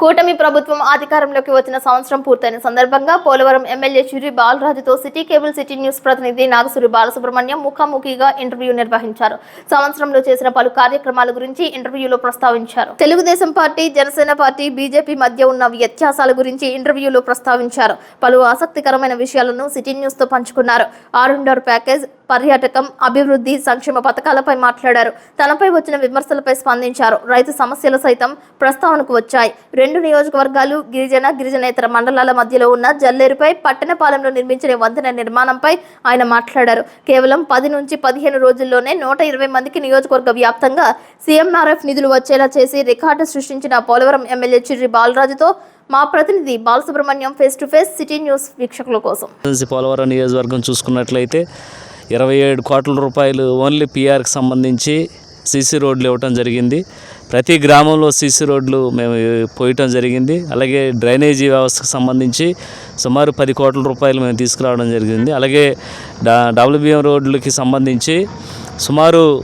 కూటమి ప్రభుత్వం అధికారంలోకి వచ్చిన సంవత్సరం పూర్తయిన సందర్భంగా పోలవరం ఎమ్మెల్యే చిరి బాలరాజుతో సిటీ కేబుల్ సిటీ న్యూస్ ప్రతినిధి నాగసూరి బాలసుబ్రహ్మణ్యం ముఖాముఖిగా ఇంటర్వ్యూ నిర్వహించారు. సంవత్సరంలో చేసిన పలు కార్యక్రమాల గురించి ఇంటర్వ్యూలో ప్రస్తావించారు. Telugu Desam party Janasena party BJP మధ్య ఉన్న వ్యత్యాసాల గురించి ఇంటర్వ్యూలో ప్రస్తావించారు. పలు ఆసక్తికరమైన విషయాలను సిటీ న్యూస్తో పంచుకున్నారు. ఆరుండర్ ప్యాకేజ్ పర్యాటకం అభివృద్ధి సంక్షేమ పథకాలపై మాట్లాడారు. తనపై వచ్చిన విమర్శలపై స్పందించారు. రైతు సమస్యలు సైతం ప్రస్తావనకు వచ్చాయి. రెండు నియోజకవర్గాలు గిరిజన గిరిజనేతర మండలాల మధ్యలో ఉన్న జల్లేరుపై పట్టణపాలెంలో నిర్మించిన వంతెన నిర్మాణంపై ఆయన మాట్లాడారు. కేవలం పది నుంచి పదిహేను రోజుల్లోనే నూట ఇరవై మందికి నియోజకవర్గ వ్యాప్తంగా సీఎంఆర్ఎఫ్ నిధులు వచ్చేలా చేసి రికార్డు సృష్టించిన పోలవరం ఎమ్మెల్యే చిర్రి బాలరాజుతో మా ప్రతినిధి Balasubrahmanyam face to face city news వీక్షకుల కోసం. పోలవరం నియోజకవర్గం చూసుకున్నట్లయితే ఇరవై ఏడు కోట్ల రూపాయలు ఓన్లీ పిఆర్కి సంబంధించి సీసీ రోడ్లు ఇవ్వటం జరిగింది. ప్రతి గ్రామంలో సీసీ రోడ్లు మేము పోయటం జరిగింది. అలాగే డ్రైనేజీ వ్యవస్థకు సంబంధించి సుమారు పది కోట్ల రూపాయలు మేము తీసుకురావడం జరిగింది. అలాగే డబ్ల్యూబీఎం డబ్ల్యూబిఎం రోడ్లకి సంబంధించి సుమారు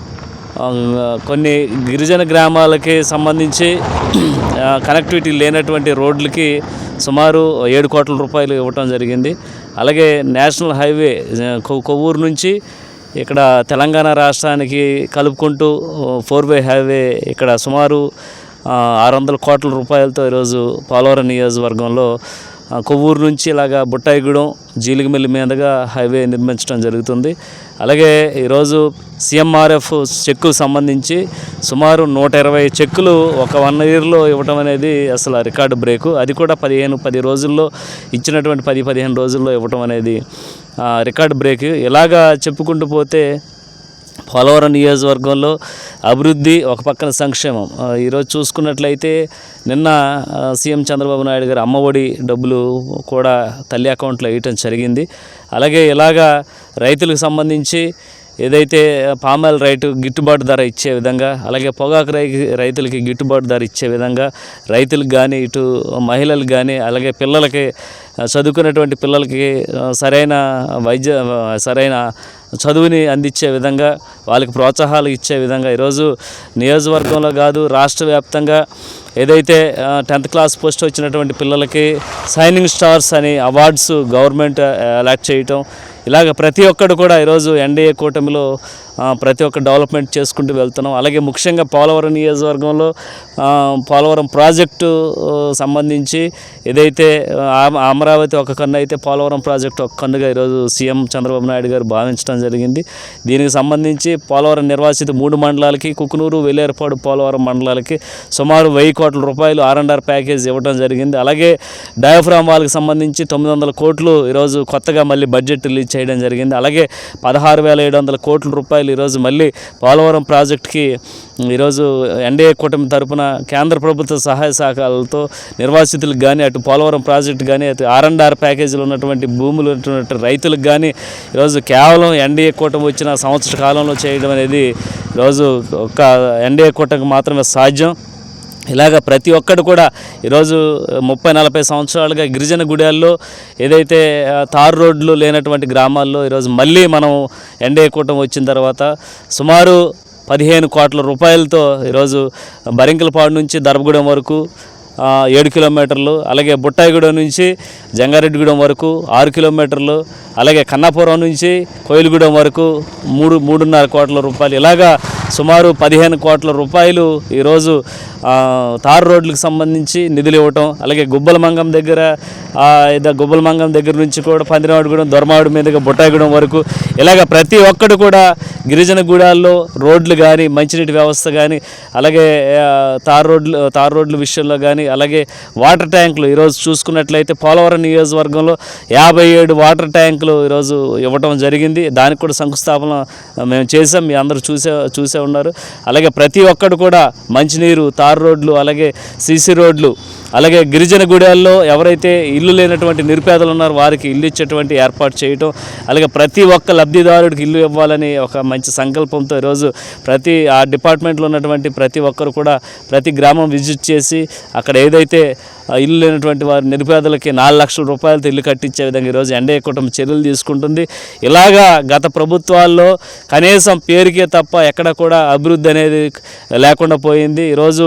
కొన్ని గిరిజన గ్రామాలకి సంబంధించి కనెక్టివిటీ లేనటువంటి రోడ్లకి సుమారు ఏడు కోట్ల రూపాయలు ఇవ్వటం జరిగింది. అలాగే నేషనల్ హైవే కొ- కొవ్వూరు నుంచి ఇక్కడ తెలంగాణ రాష్ట్రానికి కలుపుకుంటూ ఫోర్ వే హైవే ఇక్కడ సుమారు ఆరు వందల కోట్ల రూపాయలతో ఈరోజు పోలవరం నియోజకవర్గంలో కొవ్వూరు నుంచి ఇలాగా బుట్టాయిగూడెం జీలిగిమిల్లి మీదుగా హైవే నిర్మించడం జరుగుతుంది. అలాగే ఈరోజు సిఎంఆర్ఎఫ్ చెక్కు సంబంధించి సుమారు నూట ఇరవై చెక్కులు ఒక వన్ ఇయర్లో ఇవ్వటం అనేది అసలు రికార్డు బ్రేకు. అది కూడా పదిహేను పది రోజుల్లో ఇచ్చినటువంటి పది పదిహేను రోజుల్లో ఇవ్వటం అనేది రికార్డ్ రికార్డు బ్రేక్. ఇలాగా చెప్పుకుంటూ పోతే పోలవరం నియోజకవర్గంలో అభివృద్ధి ఒక పక్కన సంక్షేమం. ఈరోజు చూసుకున్నట్లయితే నిన్న సీఎం చంద్రబాబు నాయుడు గారు అమ్మఒడి డబ్బులు కూడా తల్లి అకౌంట్లో వేయటం జరిగింది. అలాగే ఇలాగా రైతులకు సంబంధించి ఏదైతే పామాయిల్ రైతు గిట్టుబాటు ధర ఇచ్చే విధంగా అలాగే పొగాకు రై రైతులకి గిట్టుబాటు ధర ఇచ్చే విధంగా రైతులకు కానీ ఇటు మహిళలకు కానీ అలాగే పిల్లలకి చదువుకున్నటువంటి చదువుకునేటువంటి పిల్లలకి సరైన వైద్య సరైన చదువుని అందించే విధంగా వాళ్ళకి ప్రోత్సాహాలు ఇచ్చే విధంగా ఈరోజు నియోజకవర్గంలో కాదు రాష్ట్ర వ్యాప్తంగా ఏదైతే టెన్త్ క్లాస్ పోస్ట్ వచ్చినటువంటి పిల్లలకి సైనింగ్ స్టార్స్ అని అవార్డ్స్ గవర్నమెంట్ అలాట్ చేయటం ఇలాగ ప్రతి ఒక్కడు కూడా ఈరోజు ఎన్డీఏ కూటమిలో ప్రతి ఒక్క డెవలప్మెంట్ చేసుకుంటూ వెళ్తున్నాం. అలాగే ముఖ్యంగా పోలవరం నియోజకవర్గంలో పోలవరం ప్రాజెక్టు సంబంధించి ఏదైతే ఆ, అమరావతి ఒక కన్ను అయితే పోలవరం ప్రాజెక్టు ఒక కన్నుగా ఈరోజు సీఎం చంద్రబాబు నాయుడు గారు భావించడం జరిగింది. దీనికి సంబంధించి పోలవరం నిర్వాసిత మూడు మండలాలకి కుకునూరు వెలేర్పాడు పోలవరం మండలాలకి సుమారు వెయ్యి కోట్ల రూపాయలు ఆర్ అండ్ ఆర్ ప్యాకేజ్ ఇవ్వడం జరిగింది. అలాగే డయాఫ్రామ్ వాళ్ళకి సంబంధించి తొమ్మిది వందల కోట్లు ఈరోజు కొత్తగా మళ్ళీ బడ్జెట్ రిలీజ్ చేయడం జరిగింది. అలాగే పదహారు వేల ఏడు వందల కోట్ల రూపాయలు ఈరోజు మళ్ళీ పోలవరం ప్రాజెక్టుకి ఈరోజు ఎన్డీఏ కూటమి తరపున కేంద్ర ప్రభుత్వ సహాయ శాఖలతో నిర్వాసితులకు కానీ అటు పోలవరం ప్రాజెక్టు కానీ అటు ఆర్ అండ్ ఆర్ ప్యాకేజీలు ఉన్నటువంటి భూములు ఉన్నటువంటి రైతులకు కానీ ఈరోజు కేవలం ఎన్డీఏ కూటమి వచ్చిన సంవత్సర కాలంలో చేయడం అనేది రోజు ఒక ఎన్డీఏ కూటమికి మాత్రమే సాధ్యం. ఇలాగ ప్రతి ఒక్కడు కూడా ఈరోజు ముప్పై నలభై సంవత్సరాలుగా గిరిజన గుడాల్లో ఏదైతే తారు రోడ్లు లేనటువంటి గ్రామాల్లో ఈరోజు మళ్ళీ మనం ఎన్డీఏ కూటమి వచ్చిన తర్వాత సుమారు పదిహేను కోట్ల రూపాయలతో ఈరోజు బరింకలపాడు నుంచి దర్భగూడెం వరకు ఏడు కిలోమీటర్లు అలాగే బుట్టాయిగూడెం నుంచి జంగారెడ్డిగూడెం వరకు ఆరు కిలోమీటర్లు అలాగే కన్నాపురం నుంచి కోయిలగూడెం వరకు మూడు మూడున్నర కోట్ల రూపాయలు. ఇలాగా సుమారు పదిహేను కోట్ల రూపాయలు ఈరోజు తారు రోడ్లకు సంబంధించి నిధులు ఇవ్వటం అలాగే గుబ్బల మంగం దగ్గర గుబ్బల మంగం దగ్గర నుంచి కూడా పందినవాడిగూడెం దొరమావిడి మీదుగా బుట్టాయిగూడెం వరకు ఇలాగ ప్రతి ఒక్కడు కూడా గిరిజన గూడాల్లో రోడ్లు కానీ మంచినీటి వ్యవస్థ కానీ అలాగే తారు రోడ్లు తారు రోడ్ల విషయంలో కానీ అలాగే వాటర్ ట్యాంకులు ఈరోజు చూసుకున్నట్లయితే పోలవరం నియోజకవర్గంలో యాభై ఏడు వాటర్ ట్యాంకులు ఈరోజు ఇవ్వటం జరిగింది. దానికి కూడా శంకుస్థాపన మేము చేసాం మీ అందరూ చూసే చూసే ఉన్నారు. అలాగే ప్రతి ఒక్కడు కూడా మంచినీరు తారు రోడ్లు అలాగే సీసీ రోడ్లు అలాగే గిరిజన గుడాల్లో ఎవరైతే ఇల్లు లేనటువంటి నిరుపేదలు ఉన్నారో వారికి ఇల్లు ఇచ్చేటువంటి ఏర్పాటు చేయటం అలాగే ప్రతి ఒక్క లబ్ధిదారుడికి ఇల్లు ఇవ్వాలని ఒక మంచి సంకల్పంతో ఈరోజు ప్రతి ఆ డిపార్ట్మెంట్లో ఉన్నటువంటి ప్రతి ఒక్కరు కూడా ప్రతి గ్రామం విజిట్ చేసి అక్కడ ఏదైతే ఇల్లు లేనటువంటి వారి నిరుపేదలకి నాలుగు లక్షల రూపాయలతో ఇల్లు కట్టించే విధంగా ఈరోజు ఎన్డీఏ కుటుంబం చర్యలు తీసుకుంటుంది. ఇలాగా గత ప్రభుత్వాల్లో కనీసం పేరుకే తప్ప ఎక్కడ కూడా అభివృద్ధి అనేది లేకుండా పోయింది. ఈరోజు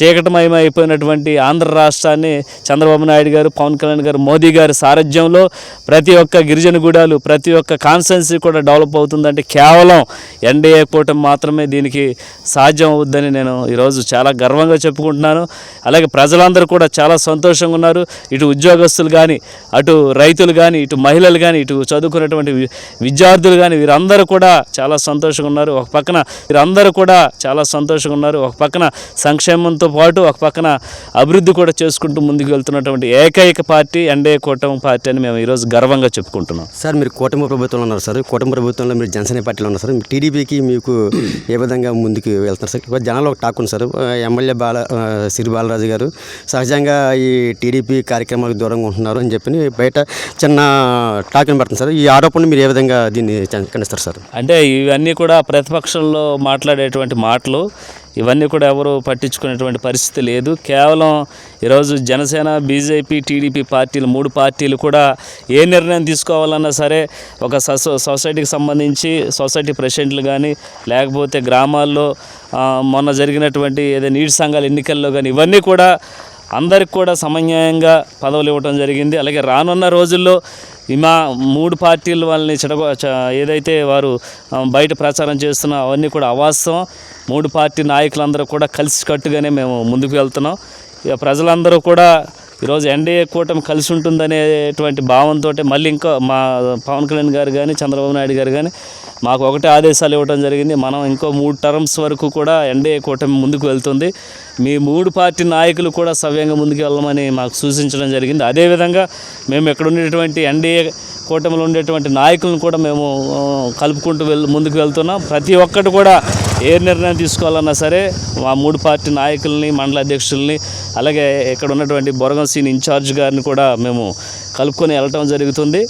చీకటమయమైపోయినటువంటి ఆంధ్ర రాష్ట్రాన్ని చంద్రబాబు నాయుడు గారు పవన్ కళ్యాణ్ గారు మోదీ గారి సారథ్యంలో ప్రతి ఒక్క గిరిజన గూడాలు ప్రతి ఒక్క కాన్స్టెన్సీ కూడా డెవలప్ అవుతుందంటే కేవలం ఎన్డీఏ కూటమి మాత్రమే దీనికి సాధ్యం అవుద్దని నేను ఈరోజు చాలా గర్వంగా చెప్పుకుంటున్నాను. అలాగే ప్రజలందరూ కూడా చాలా సంతోషంగా ఉన్నారు. ఇటు ఉద్యోగస్తులు కానీ అటు రైతులు కానీ ఇటు మహిళలు కానీ ఇటు చదువుకున్నటువంటి విద్యార్థులు కానీ వీరందరూ కూడా చాలా సంతోషంగా ఉన్నారు. ఒక పక్కన వీరందరూ కూడా చాలా సంతోషంగా ఉన్నారు. ఒక పక్కన సంక్షేమంతో పాటు ఒక పక్కన అభివృద్ధి కూడా చేసుకుంటూ ముందుకు వెళ్తున్నటువంటి ఏకైక పార్టీ ఎన్డీఏ కూటమి పార్టీ అని మేము ఈరోజు గర్వంగా చెప్పుకుంటున్నాం. సార్ మీరు కూటమి ప్రభుత్వంలో ఉన్నారు సార్. కూటమి ప్రభుత్వంలో మీరు జనసేన పార్టీలో ఉన్నారు సార్. టీడీపీకి మీకు ఏ విధంగా ముందుకు వెళ్తున్నారు సార్? జనాల్లో ఒక టాక్ ఉంది సార్. ఎమ్మెల్యే బాల సిరి బాలరాజు గారు సహజంగా ఈ టీడీపీ కార్యక్రమాలకు దూరంగా ఉంటున్నారు అని చెప్పి బయట చిన్న టాక్ వినబడుతుంది సార్. ఈ ఆరోపణలు మీరు ఏ విధంగా దీన్ని ఖండిస్తారు సార్? అంటే ఇవన్నీ కూడా ప్రతిపక్షంలో మాట్లాడేటువంటి మాటలు. ఇవన్నీ కూడా ఎవరు పట్టించుకునేటువంటి పరిస్థితి లేదు. కేవలం ఈరోజు జనసేన బీజేపీ టీడీపీ పార్టీలు మూడు పార్టీలు కూడా ఏ నిర్ణయం తీసుకోవాలన్నా సరే ఒక సొసైటీకి సంబంధించి సొసైటీ ప్రెసిడెంట్లు కానీ లేకపోతే గ్రామాల్లో మొన్న జరిగినటువంటి ఏదైనా నీటి సంఘాల ఎన్నికల్లో కానీ ఇవన్నీ కూడా అందరికి కూడా సమన్యాయంగా పదవులు ఇవ్వడం జరిగింది. అలాగే రానున్న రోజుల్లో ఈ మా మూడు పార్టీలు వాళ్ళని చెడగొ ఏదైతే వారు బయట ప్రచారం చేస్తున్నా అవన్నీ కూడా అవాస్తవం. మూడు పార్టీ నాయకులందరూ కూడా కలిసికట్టుగానే మేము ముందుకు వెళ్తున్నాం. ఇక ప్రజలందరూ కూడా ఈరోజు ఎన్డీఏ కూటమి కలిసి ఉంటుందనేటువంటి భావంతో మళ్ళీ ఇంకా మా పవన్ కళ్యాణ్ గారు కానీ చంద్రబాబు నాయుడు గారు కానీ మాకు ఒకటే ఆదేశాలు ఇవ్వడం జరిగింది. మనం ఇంకో మూడు టర్మ్స్ వరకు కూడా ఎన్డీఏ కూటమి ముందుకు వెళ్తుంది. మీ మూడు పార్టీ నాయకులు కూడా సవ్యంగా ముందుకు వెళ్ళమని మాకు సూచించడం జరిగింది. అదేవిధంగా మేము ఇక్కడ ఉండేటువంటి ఎన్డీఏ కూటమిలో ఉండేటువంటి నాయకులను కూడా మేము కలుపుకుంటూ వెళ్ ముందుకు వెళ్తున్నాం. ప్రతి ఒక్కటి కూడా ఏ నిర్ణయం తీసుకోవాలన్నా సరే మా మూడు పార్టీ నాయకుల్ని మండల అధ్యక్షుల్ని అలాగే ఇక్కడ ఉన్నటువంటి బొరగం సీన్ ఇన్ఛార్జ్ గారిని కూడా మేము కలుపుకొని వెళ్ళటం జరుగుతుంది.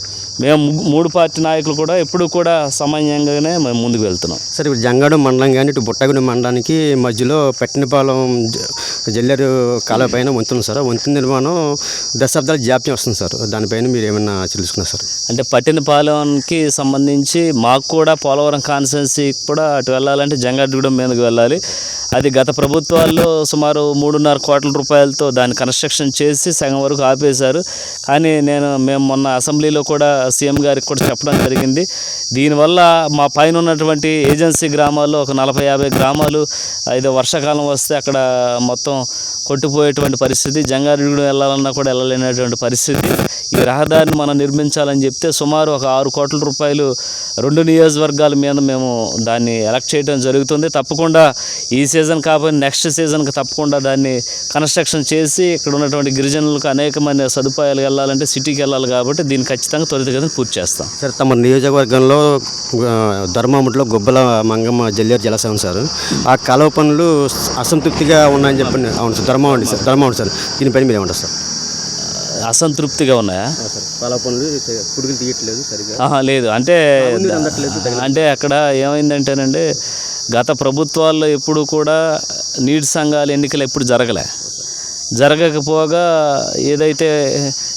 మేము మూడు పార్టీ నాయకులు కూడా ఎప్పుడు కూడా సమన్యంగానే మేము ముందుకు వెళ్తున్నాం. సార్ ఇప్పుడు జంగాడు మండలం కానీ ఇటు బుట్టగూడెం మండలానికి మధ్యలో పెట్టినపాలెం జల్లేరు కాలువ పైన వంతెన సార్. ఆ వంతెన నిర్మాణం దశాబ్దాల జాప్యం వస్తుంది సార్. దానిపైన మీరు ఏమైనా తెలుసుకున్నారు సార్? అంటే పట్టినపాలెంకి సంబంధించి మాకు కూడా పోలవరం కాన్స్టిట్యున్సీ కూడా అటు వెళ్ళాలంటే జంగారెడ్డిగూడెం మీదకి వెళ్ళాలి. అది గత ప్రభుత్వాల్లో సుమారు మూడున్నర కోట్ల రూపాయలతో దాన్ని కన్స్ట్రక్షన్ చేసి సగం వరకు ఆపేశారు. కానీ నేను మేము మొన్న అసెంబ్లీలో కూడా సీఎం గారికి కూడా చెప్పడం జరిగింది. దీనివల్ల మా పైన ఉన్నటువంటి ఏజెన్సీ గ్రామాల్లో ఒక నలభై యాభై గ్రామాలు ఏదో వర్షాకాలం వస్తే అక్కడ మొత్తం కొట్టుపోయేటువంటి పరిస్థితి జంగారెడ్డిగూడెం వెళ్ళాలన్నా కూడా వెళ్ళలేనటువంటి పరిస్థితి. ఈ రహదారిని మనం నిర్మించాలని చెప్తే సుమారు ఒక ఆరు కోట్ల రూపాయలు రెండు నియోజకవర్గాల మీద మేము దాన్ని ఎలక్ట్ చేయడం జరుగుతుంది. తప్పకుండా ఈ సీజన్ కాకపోతే నెక్స్ట్ సీజన్కి తప్పకుండా దాన్ని కన్స్ట్రక్షన్ చేసి ఇక్కడ ఉన్నటువంటి గిరిజనులకు అనేకమైన సదుపాయాలు వెళ్ళాలంటే సిటీకి వెళ్ళాలి కాబట్టి దీన్ని ఖచ్చితంగా త్వరితగతిన పూర్తి చేస్తాం. సార్ తమ నియోజకవర్గంలో ఆ, ధర్మాముడిలో గుబ్బల మంగమ్మ జల్లేరు జలాశయం సార్. ఆ కాలువ పనులు అసంతృప్తిగా ఉన్నాయని చెప్పండి అవును సార్ ధర్మావడి సార్ ధర్మావడి సార్. దీనిపైన మీరు ఏమంటారు సార్. అసంతృప్తిగా ఉన్నాయా? సార్ కాలువ పనులు పుడుగులు తీయట్లేదు సరిగా ఆహా, లేదు. అంటే అంటే అక్కడ ఏమైందంటేనండి గత ప్రభుత్వాల్లో ఎప్పుడు కూడా నీటి సంఘాల ఎన్నికలు ఎప్పుడు జరగలే. జరగకపోగా ఏదైతే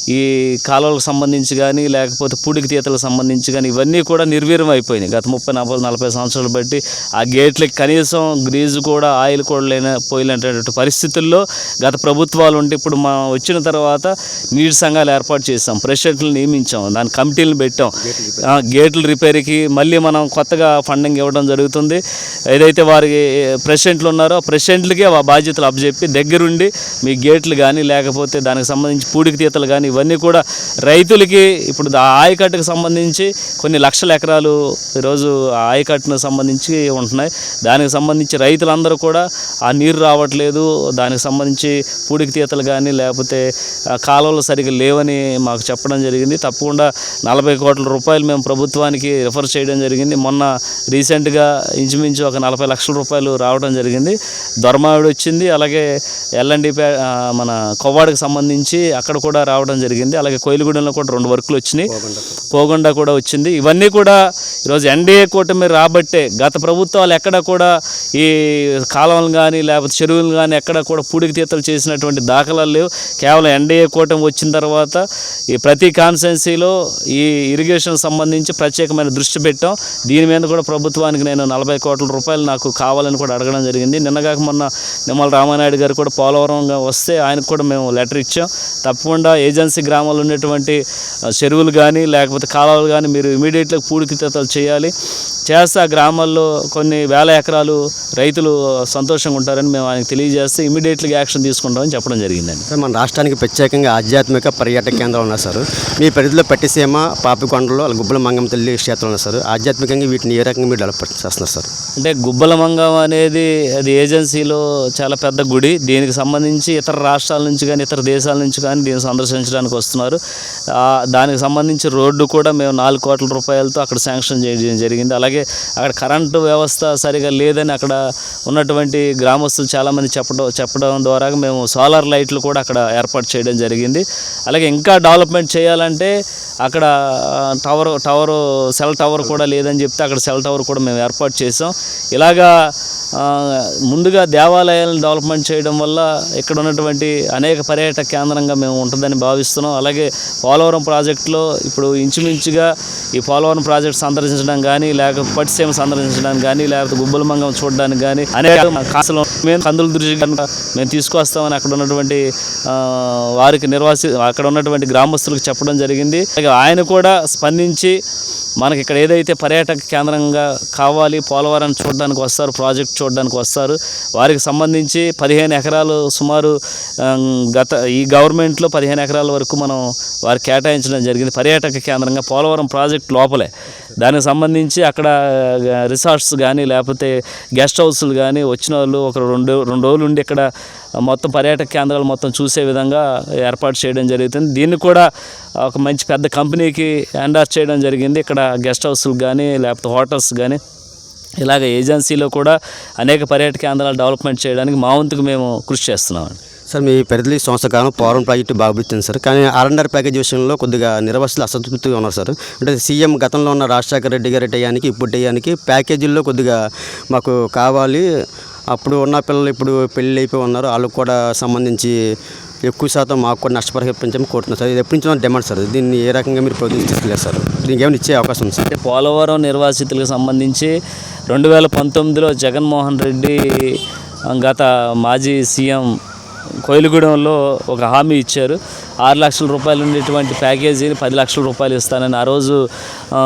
ఈ కాలువలకు సంబంధించి కానీ లేకపోతే పూడికి తీతలకు సంబంధించి కానీ ఇవన్నీ కూడా నిర్వీర్యం అయిపోయినాయి. గత ముప్పై నలభై నలభై సంవత్సరాలు బట్టి ఆ గేట్లకి కనీసం గ్రీజు కూడా ఆయిల్ కూడా లేన పోయినటువంటి పరిస్థితుల్లో గత ప్రభుత్వాలు ఉంటే ఇప్పుడు మనం వచ్చిన తర్వాత నీటి సంఘాలు ఏర్పాటు చేసాం ప్రెసిడెంట్లు నియమించాం. దాని కమిటీలు పెట్టాం. ఆ, గేట్ల రిపేర్కి మళ్ళీ మనం కొత్తగా ఫండింగ్ ఇవ్వడం జరుగుతుంది. ఏదైతే వారికి ప్రెసిడెంట్లు ఉన్నారో ప్రెసిడెంట్లకి ఆ బాధ్యతలు అప్పచెప్పి దగ్గరుండి మీ గేట్లు కానీ లేకపోతే దానికి సంబంధించి పూడికి తీతలు కానీ ఇవన్నీ కూడా రైతులకి ఇప్పుడు ఆ ఆయకట్టుకు సంబంధించి కొన్ని లక్షల ఎకరాలు ఈరోజు ఆ ఆయకట్టును సంబంధించి ఉంటున్నాయి. దానికి సంబంధించి రైతులందరూ కూడా ఆ నీరు రావట్లేదు. దానికి సంబంధించి పూడికి తీతలు కానీ లేకపోతే కాలువలు సరిగ్గా లేవని మాకు చెప్పడం జరిగింది. తప్పకుండా నలభై కోట్ల రూపాయలు మేము ప్రభుత్వానికి రిఫర్ చేయడం జరిగింది. మొన్న రీసెంట్గా ఇంచుమించు ఒక నలభై లక్షల రూపాయలు రావడం జరిగింది. దొరమావిడి వచ్చింది. అలాగే ఎల్ఎండి మన కొవ్వాడికి సంబంధించి అక్కడ కూడా రావడం జరిగింది. జరిగింది. అలాగే కోయిలగూడెంలో కూడా రెండు వర్కులు వచ్చినాయి. పోగొండ కూడా. వచ్చింది. ఇవన్నీ కూడా ఈరోజు ఎన్డీఏ కూటమి రాబట్టే గత ప్రభుత్వాలు ఎక్కడ కూడా ఈ కాలువలు కానీ లేకపోతే చెరువులు కానీ ఎక్కడ కూడా పూడికి తీతలు చేసినటువంటి దాఖలాలు లేవు. కేవలం ఎన్డీఏ కూటమి వచ్చిన తర్వాత ఈ ప్రతి కాన్స్టెన్సీలో ఈ ఇరిగేషన్ సంబంధించి ప్రత్యేకమైన దృష్టి పెట్టాం. దీని మీద కూడా ప్రభుత్వానికి నేను నలభై కోట్ల రూపాయలు నాకు కావాలని కూడా అడగడం జరిగింది. నిన్నగాక మొన్న నిమ్మల రామానాయుడు గారు కూడా పోలవరంగా వస్తే ఆయనకు కూడా మేము లెటర్ ఇచ్చాం. తప్పకుండా ఏజెన్సీ గ్రామాల్లో ఉన్నటువంటి చెరువులు కానీ లేకపోతే కాలువలు కానీ మీరు ఇమీడియట్గా పూడికితలు చేయాలి. చేస్తే ఆ గ్రామాల్లో కొన్ని వేల ఎకరాలు రైతులు సంతోషంగా ఉంటారని మేము ఆయనకు తెలియజేస్తే ఇమీడియట్గా యాక్షన్ తీసుకుంటామని చెప్పడం జరిగిందండి. సార్ మన రాష్ట్రానికి ప్రత్యేకంగా ఆధ్యాత్మిక పర్యాటక కేంద్రాలు ఉన్నాయి సార్. మీ పరిధిలో పట్టిసీమ పాపికొండలు గుబ్బల మంగం తల్లి క్షేత్రాలు ఉన్నాయి సార్. ఆధ్యాత్మికంగా వీటిని ఏ రకంగా మీరు డెవలప్ చేస్తున్నారు సార్? అంటే గుబ్బలమంగం అనేది అది ఏజెన్సీలో చాలా పెద్ద గుడి. దీనికి సంబంధించి ఇతర రాష్ట్రాల నుంచి కానీ ఇతర దేశాల నుంచి కానీ దీన్ని సందర్శించడానికి వస్తున్నారు. దానికి సంబంధించి రోడ్డు కూడా మేము నాలుగు కోట్ల రూపాయలతో అక్కడ శాంక్షన్ చేయడం జరిగింది. అలాగే అక్కడ కరెంటు వ్యవస్థ సరిగా లేదని అక్కడ ఉన్నటువంటి గ్రామస్తులు చాలామంది చెప్పడం చెప్పడం ద్వారా మేము సోలార్ లైట్లు కూడా అక్కడ ఏర్పాటు చేయడం జరిగింది. అలాగే ఇంకా డెవలప్మెంట్ చేయాలంటే అక్కడ టవర్ టవర్ సెల్ టవర్ కూడా లేదని చెప్తే అక్కడ సెల్ టవర్ కూడా మేము ఏర్పాటు చేసాం ఇలాగా ముందుగా దేవాలయాలను డెవలప్మెంట్ చేయడం వల్ల ఇక్కడ ఉన్నటువంటి అనేక పర్యాటక కేంద్రంగా మేము ఉంటుందని భావిస్తున్నాం. అలాగే పోలవరం ప్రాజెక్టులో ఇప్పుడు ఇంచుమించుగా ఈ పోలవరం ప్రాజెక్ట్ సందర్శించడం కానీ లేకపోతే పట్టిసీమ సందర్శించడానికి కానీ లేకపోతే గుబ్బలమంగం చూడడానికి కానీ అనేక కాసులు మేము కందుల దృష్టి మేము తీసుకొస్తామని అక్కడ ఉన్నటువంటి వారికి నిర్వాసి అక్కడ ఉన్నటువంటి గ్రామస్తులకు చెప్పడం జరిగింది. అలాగే ఆయన కూడా స్పందించి మనకి ఇక్కడ ఏదైతే పర్యాటక కేంద్రంగా కావాలి పోలవరం చూడడానికి వస్తారు ప్రాజెక్ట్ చూడడానికి వస్తారు వారికి సంబంధించి పదిహేను ఎకరాలు సుమారు గత ఈ గవర్నమెంట్లో పదిహేను ఎకరాల వరకు మనం వారికి కేటాయించడం జరిగింది పర్యాటక కేంద్రంగా పోలవరం ప్రాజెక్ట్ లోపలే. దానికి సంబంధించి అక్కడ రిసార్ట్స్ కానీ లేకపోతే గెస్ట్ హౌస్లు కానీ వచ్చిన వాళ్ళు ఒక రెండు రెండు రోజులు ఉండి ఇక్కడ మొత్తం పర్యాటక కేంద్రాలు మొత్తం చూసే విధంగా ఏర్పాటు చేయడం జరుగుతుంది. దీన్ని కూడా ఒక మంచి పెద్ద కంపెనీకి హ్యాండార్ చేయడం జరిగింది. ఇక్కడ గెస్ట్ హౌస్లు కానీ లేకపోతే హోటల్స్ కానీ ఇలాగ ఏజెన్సీలో కూడా అనేక పర్యాటక కేంద్రాలు డెవలప్మెంట్ చేయడానికి మా వంతుకు మేము కృషి చేస్తున్నామండి. సార్ మీ పరిధిలో ఈ సంవత్సర కాలం పవర్ ప్రాజెక్టు బాగా అభివృద్ధి సార్. కానీ ఆర్ఎండ్ఆర్ ప్యాకేజ్ విషయంలో కొద్దిగా నిర్వసలు అసంతృప్తిగా ఉన్నారు సార్. అంటే సీఎం గతంలో ఉన్న రాజశేఖర రెడ్డి గారి టయానికి ఇప్పుడు టయానికి ప్యాకేజీల్లో కొద్దిగా మాకు కావాలి అప్పుడు ఉన్న పిల్లలు ఇప్పుడు పెళ్ళి అయిపోయి ఉన్నారు. వాళ్ళకు కూడా సంబంధించి ఎక్కువ శాతం మాకు కూడా నష్టపరిహారం పెంచమని కోరుతున్నారు సార్. ఇది ఎప్పటి నుంచో డిమాండ్ సార్. దీన్ని ఏ రకంగా మీరు ప్రొడ్యూస్ సార్? దీనికి ఏమైనా ఇచ్చే అవకాశం ఉంది సార్? అంటే పోలవరం నిర్వాసితులకు సంబంధించి రెండు వేల పంతొమ్మిదిలో జగన్మోహన్ రెడ్డి గత మాజీ సీఎం కోయిలగూడెంలో ఒక హామీ ఇచ్చారు. ఆరు లక్షల రూపాయలు ఉండేటువంటి ప్యాకేజీని పది లక్షల రూపాయలు ఇస్తానని ఆ రోజు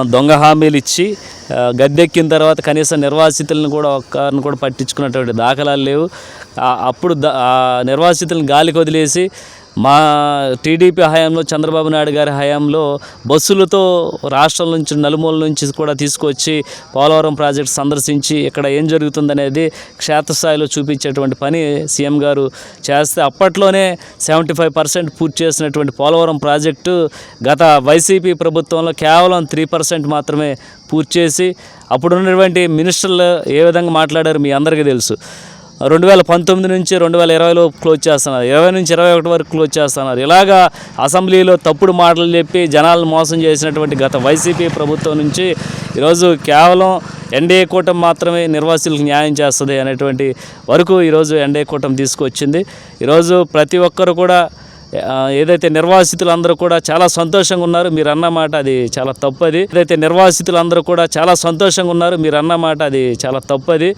దొంగ హామీలు ఇచ్చి గద్దెక్కిన తర్వాత కనీసం నిర్వాసితులను కూడా ఒక్కరిని కూడా పట్టించుకున్నటువంటి దాఖలాలు లేవు. అప్పుడు ద- నిర్వాసితులను గాలికి వదిలేసి మా టీడీపీ హయాంలో చంద్రబాబు నాయుడు గారి హయాంలో బస్సులతో రాష్ట్రం నుంచి నలుమూల నుంచి కూడా తీసుకొచ్చి పోలవరం ప్రాజెక్ట్ సందర్శించి ఇక్కడ ఏం జరుగుతుందనేది క్షేత్రస్థాయిలో చూపించేటువంటి పని సీఎం గారు చేస్తే అప్పట్లోనే సెవెంటీ ఫైవ్ పర్సెంట్ పూర్తి చేసినటువంటి పోలవరం ప్రాజెక్టు గత వైసీపీ ప్రభుత్వంలో కేవలం త్రీ పర్సెంట్ మాత్రమే పూర్తి చేసి అప్పుడు ఉన్నటువంటి మినిస్టర్లు ఏ విధంగా మాట్లాడారు మీ అందరికీ తెలుసు. రెండు వేల పంతొమ్మిది నుంచి రెండు వేల ఇరవైలో క్లోజ్ చేస్తున్నారు. ఇరవై నుంచి ఇరవై ఒకటి వరకు క్లోజ్ చేస్తున్నారు. ఇలాగా అసెంబ్లీలో తప్పుడు మాటలు చెప్పి జనాలను మోసం చేసినటువంటి గత వైసీపీ ప్రభుత్వం నుంచి ఈరోజు కేవలం ఎన్డీఏ కూటమి మాత్రమే నిర్వాసితులకు న్యాయం చేస్తుంది అనేటువంటి వరకు ఈరోజు ఎన్డీఏ కూటమి తీసుకొచ్చింది. ఈరోజు ప్రతి ఒక్కరు కూడా ఏదైతే నిర్వాసితులు అందరూ కూడా చాలా సంతోషంగా ఉన్నారు. మీరు అన్నమాట అది చాలా తప్పది ఏదైతే నిర్వాసితులు అందరూ కూడా చాలా సంతోషంగా ఉన్నారు. మీరు అన్నమాట అది చాలా తప్పది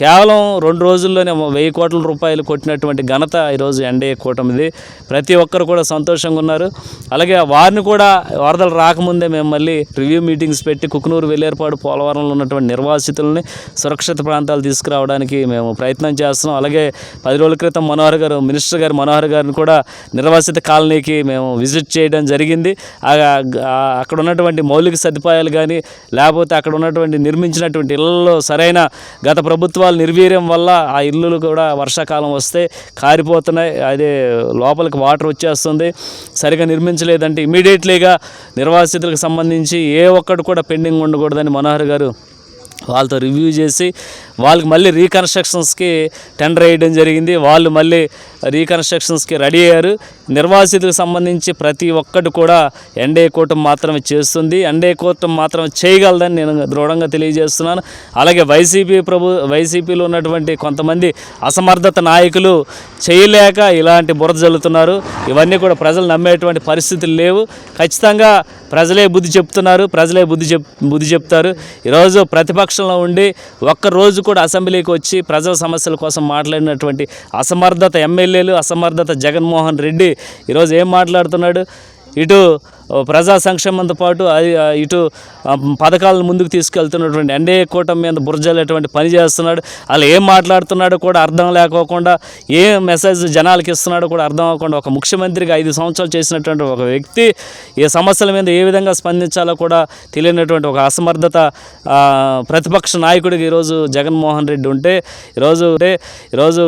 కేవలం రెండు రోజుల్లోనే వెయ్యి కోట్ల రూపాయలు కొట్టినటువంటి ఘనత ఈరోజు ఎన్డీఏ కూటమిది. ప్రతి ఒక్కరు కూడా సంతోషంగా ఉన్నారు. అలాగే వారిని కూడా వరదలు రాకముందే మేము మళ్ళీ రివ్యూ మీటింగ్స్ పెట్టి కుకునూరు వెల్లేరుపాడు పోలవరంలో ఉన్నటువంటి నిర్వాసితుల్ని సురక్షిత ప్రాంతాలు తీసుకురావడానికి మేము ప్రయత్నం చేస్తున్నాం. అలాగే పది రోజుల క్రితం మనోహర్ గారు మినిస్టర్ గారు మనోహర్ గారిని కూడా నిర్వాసిత కాలనీకి మేము విజిట్ చేయడం జరిగింది. అక్కడ ఉన్నటువంటి మౌలిక సదుపాయాలు కానీ లేకపోతే అక్కడ ఉన్నటువంటి నిర్మించినటువంటి ఇళ్ళలో సరైన గత ప్రభుత్వాల నిర్వీర్యం వల్ల ఆ ఇల్లులు కూడా వర్షాకాలం వస్తే కారిపోతున్నాయి. అదే లోపలికి వాటర్ వచ్చేస్తుంది. సరిగా నిర్మించలేదంటే ఇమీడియట్లీగా నిర్వాసితులకు సంబంధించి ఏ ఒక్కటి కూడా పెండింగ్ ఉండకూడదని మనోహర్ గారు వాళ్ళతో రివ్యూ చేసి వాళ్ళకి మళ్ళీ రీకన్స్ట్రక్షన్స్కి టెండర్ వేయడం జరిగింది. వాళ్ళు మళ్ళీ రీకన్స్ట్రక్షన్స్కి రెడీ అయ్యారు. నిర్వాసితులకు సంబంధించి ప్రతి ఒక్కటి కూడా ఎన్డీఏ కూటమి మాత్రమే చేస్తుంది. ఎన్డీఏ కూటమి మాత్రమే చేయగలదని నేను దృఢంగా తెలియజేస్తున్నాను. అలాగే వైసీపీ ప్రభు వైసీపీలో ఉన్నటువంటి కొంతమంది అసమర్థత నాయకులు చేయలేక ఇలాంటి బురద జల్లుతున్నారు. ఇవన్నీ కూడా ప్రజలు నమ్మేటువంటి పరిస్థితులు లేవు. ఖచ్చితంగా ప్రజలే బుద్ధి చెప్తున్నారు. ప్రజలే బుద్ధి చెప్ బుద్ధి చెప్తారు. ఈరోజు ప్రతిపక్షంలో ఉండి ఒక్కరోజు కూడా అసెంబ్లీకి వచ్చి ప్రజల సమస్యల కోసం మాట్లాడినటువంటి అసమర్థత ఎమ్మెల్యేలు అసమర్థత జగన్మోహన్ రెడ్డి ఈరోజు ఏం మాట్లాడుతున్నాడు? ఇటు ప్రజా సంక్షేమంతో పాటు అది, ఇటు పథకాలను ముందుకు తీసుకెళ్తున్నటువంటి ఎన్డీఏ కూటమి మీద బుర్జలేటువంటి పని చేస్తున్నాడు. అలా ఏం మాట్లాడుతున్నాడో కూడా అర్థం లేకోకుండా ఏ మెసేజ్ జనాలకి ఇస్తున్నాడో కూడా అర్థం అవ్వకుండా ఒక ముఖ్యమంత్రిగా ఐదు సంవత్సరాలు చేసినటువంటి ఒక వ్యక్తి ఈ సమస్యల మీద ఏ విధంగా స్పందించాలో కూడా తెలియనటువంటి ఒక అసమర్థత ప్రతిపక్ష నాయకుడికి ఈరోజు జగన్మోహన్ రెడ్డి ఉంటే ఈరోజు అంటే ఈరోజు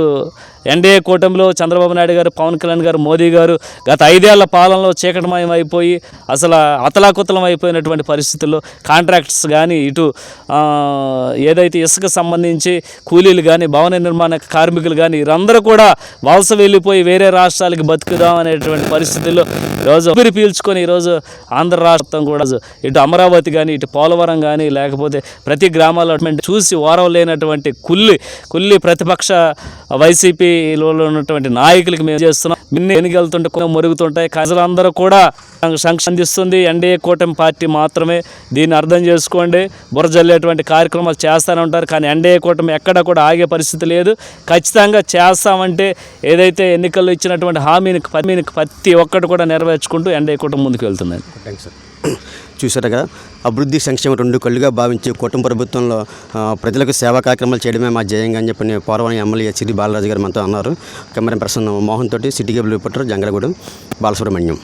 ఎన్డీఏ కూటమిలో చంద్రబాబు నాయుడు గారు పవన్ కళ్యాణ్ గారు మోదీ గారు గత ఐదేళ్ళ పాలనలో చీకటమయం అయిపోయి అసలు అతలాకుతలం అయిపోయినటువంటి పరిస్థితుల్లో కాంట్రాక్ట్స్ కానీ ఇటు ఏదైతే ఇసుక సంబంధించి కూలీలు కానీ భవన నిర్మాణ కార్మికులు కానీ వీరందరూ కూడా వలస వెళ్ళిపోయి వేరే రాష్ట్రాలకి బతుకుదాం అనేటువంటి పరిస్థితుల్లో ఈరోజు ఊపిరి పీల్చుకొని ఈరోజు ఆంధ్ర రాష్ట్రం కూడా ఇటు అమరావతి కానీ ఇటు పోలవరం కానీ లేకపోతే ప్రతి గ్రామాల్లో చూసి ఓరం లేనటువంటి కుల్లి కుల్లి ప్రతిపక్ష వైసీపీలో ఉన్నటువంటి నాయకులకి మేము చేస్తున్నాం. మిన్ని ఎన్నికెళ్తుంటే కొన్ని మురుగుతుంటాయి. ప్రజలందరూ కూడా సంక్షందిస్తుంది ఎన్డీఏ కూటమి పార్టీ మాత్రమే దీన్ని అర్థం చేసుకోండి. బురజల్లేటువంటి కార్యక్రమాలు చేస్తూనే ఉంటారు. కానీ ఎన్డీఏ కూటమి ఎక్కడ కూడా ఆగే పరిస్థితి లేదు. ఖచ్చితంగా చేస్తామంటే ఏదైతే ఎన్నికల్లో ఇచ్చినటువంటి హామీని హామీని ప్రతి ఒక్కటి కూడా నెరవేర్చుకుంటూ ఎన్డీఏ కూటమి ముందుకు వెళ్తుంది. Thanks sir. కదా అభివృద్ధి సంక్షేమ రెండు కళ్ళుగా భావించి కుటుంబ ప్రభుత్వంలో ప్రజలకు సేవా కార్యక్రమాలు చేయడమే మా జయంగా అని చెప్పి పోరవరం ఎమ్మెల్యే సిరి బాలరాజు గారు మనతో అన్నారు. కెమెరా పర్సన్ మోహన్ తోటి city cable reporter Jangaragudem Balasubrahmanyam.